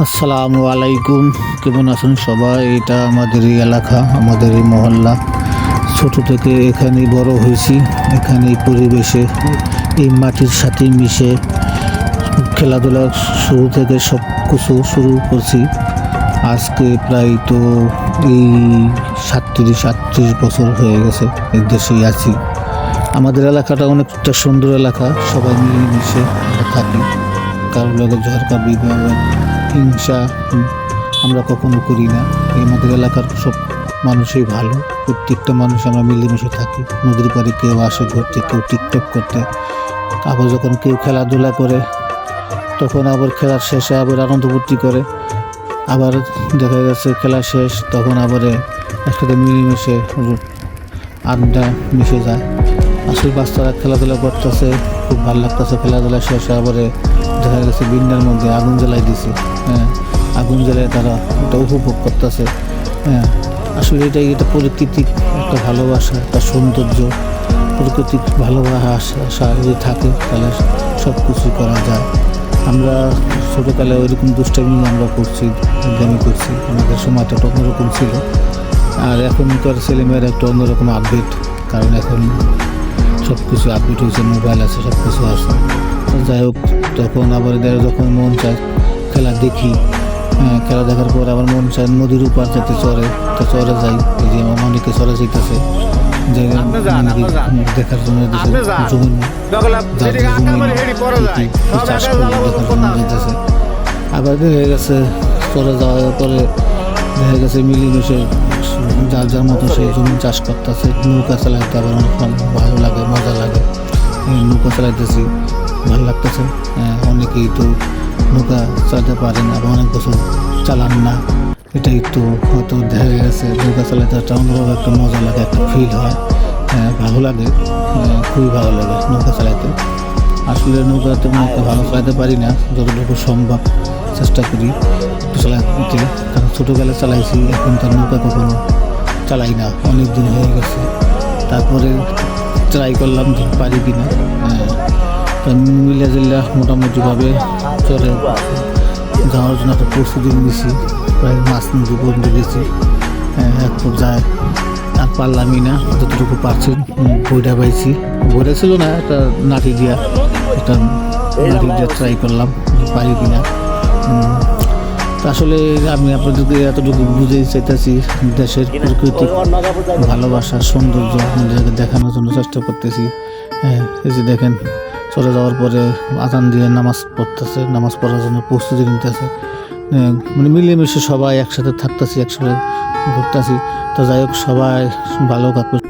আসসালামু আলাইকুম। কেমন আছেন সবাই? এটা আমাদের এই এলাকা, আমাদের এই মহল্লা। ছোট থেকে এখানেই বড় হয়েছি। এখানে পরিবেশে, এই মাটির সাথে মিশে খেলাধুলা শুরু থেকে সব কিছু শুরু করছি। আজকে প্রায় তো এই সাতত্রিশ, আটত্রিশ বছর হয়ে গেছে এই দেশেই আছি। আমাদের এলাকাটা অনেকটা সুন্দর এলাকা, সবাই মিলেমিশে থাকি। কারোর লগে ঝরকা বিবাহ হিংসা আমরা কখনো করি না। এই আমাদের এলাকার সব মানুষই ভালো। প্রত্যেকটা মানুষ আমরা মিলেমিশে থাকি। নদীর পাড়ে কেউ আসে ঘুরতে, কেউ টিকটক করতে। আবার যখন কেউ খেলাধুলা করে, তখন আবার খেলার শেষে আবার আনন্দ ফুর্তি করে। আবার দেখা গেছে খেলা শেষ, তখন আবার একসাথে মিলেমিশে আড্ডা মিশে যায়। আসলে বাচ্চারা খেলাধুলা করতেছে খুব ভালো লাগতেছে, খেলাধুলা শেষে আবার দেখা গেছে বিন্দার মধ্যে আগুন জ্বালাই দিছে। হ্যাঁ আগুন জ্বালায় তারা এটা উপভোগ করতেছে। হ্যাঁ আসলে এটাই এটা প্রকৃতিক একটা ভালোবাসা, একটা সৌন্দর্য। প্রকৃতিক ভালোবাসা যদি থাকে, তাহলে সব কিছু করা যায়। আমরা ছোটোকালে ওইরকম দুষ্টামি আমরা করছি আমি করছি। আমাদের সময়টা তো অন্যরকম ছিল। আর এখনকার ছেলেমেয়েরা একটা অন্যরকম আপডেট কারণ এখন সব কিছু আপডেট হয়েছে মোবাইল আছে সব কিছু আছে যাই হোক তখন আবার যখন মন চায় খেলা দেখি হ্যাঁ, খেলা দেখার পর আবার মন চায় নদীর উপর যেতে চরে তো চরে যাই। এই যে আমার অনেকে চড়ে যেতেছে দেখার জন্য চাষ করে দেখার জন্য যেতেছে আবার দেখা গেছে চলে যাওয়ার পরে দেখা গেছে মিলেমিশে যার যার মতো সেই জমি চাষ করতেছে। নৌকা চালাইতে আবার অনেক ভালো লাগে মজা লাগে। নৌকা চালাইতেছি ভালো লাগতেছে। হ্যাঁ, অনেকেই তো নৌকা চালাতে পারে না বা অনেক বছর চালান না। এটাই তো হয়তো দেখা গেছে নৌকা চালাতে একটা অন্যরকম একটা মজা লাগে একটা ফিল হয়। হ্যাঁ, ভালো লাগে। হ্যাঁ, খুবই ভালো লাগে নৌকা চালাইতে। আসলে নৌকাতে নৌকা ভালো চালাতে পারি না যতটুকু সম্ভব চেষ্টা করি চালাতে ছোটোবেলা চালাইছি, এখন তার নৌকা কখনো চালাই না, অনেক দিন হয়ে গেছে। তারপরে ট্রাই করলাম যে পারি কি না তো মিলা জিল্লা মোটামুটিভাবে চলে যাওয়ার জন্য একটা প্রস্তুতি নিয়েছি, প্রায় মাছ নদী বন্ধ দিয়েছি। এক পর্যায়ে আর পারলামই না, যতটুকু পারছি বইটা পাইছি। বইটা ছিল না, একটা নাটি দিয়া, একটা নাটি দিয়া ট্রাই করলাম পারি কিনা। তো আসলে আমি আপনাদেরকে এতটুকু বুঝে চাইতেছি দেশের প্রকৃতি ভালোবাসা সৌন্দর্য আপনাদেরকে দেখানোর জন্য চেষ্টা করতেছি। হ্যাঁ এই যে দেখেন চলে যাওয়ার পরে আজান দিয়ে নামাজ পড়তেছে নামাজ পড়ার জন্য প্রস্তুতি নিতেছে। হ্যাঁ, মানে মিলেমিশে সবাই একসাথে থাকতেছি একসাথে ঘুরতেছি। তো যাই হোক সবাই ভালো কাকুর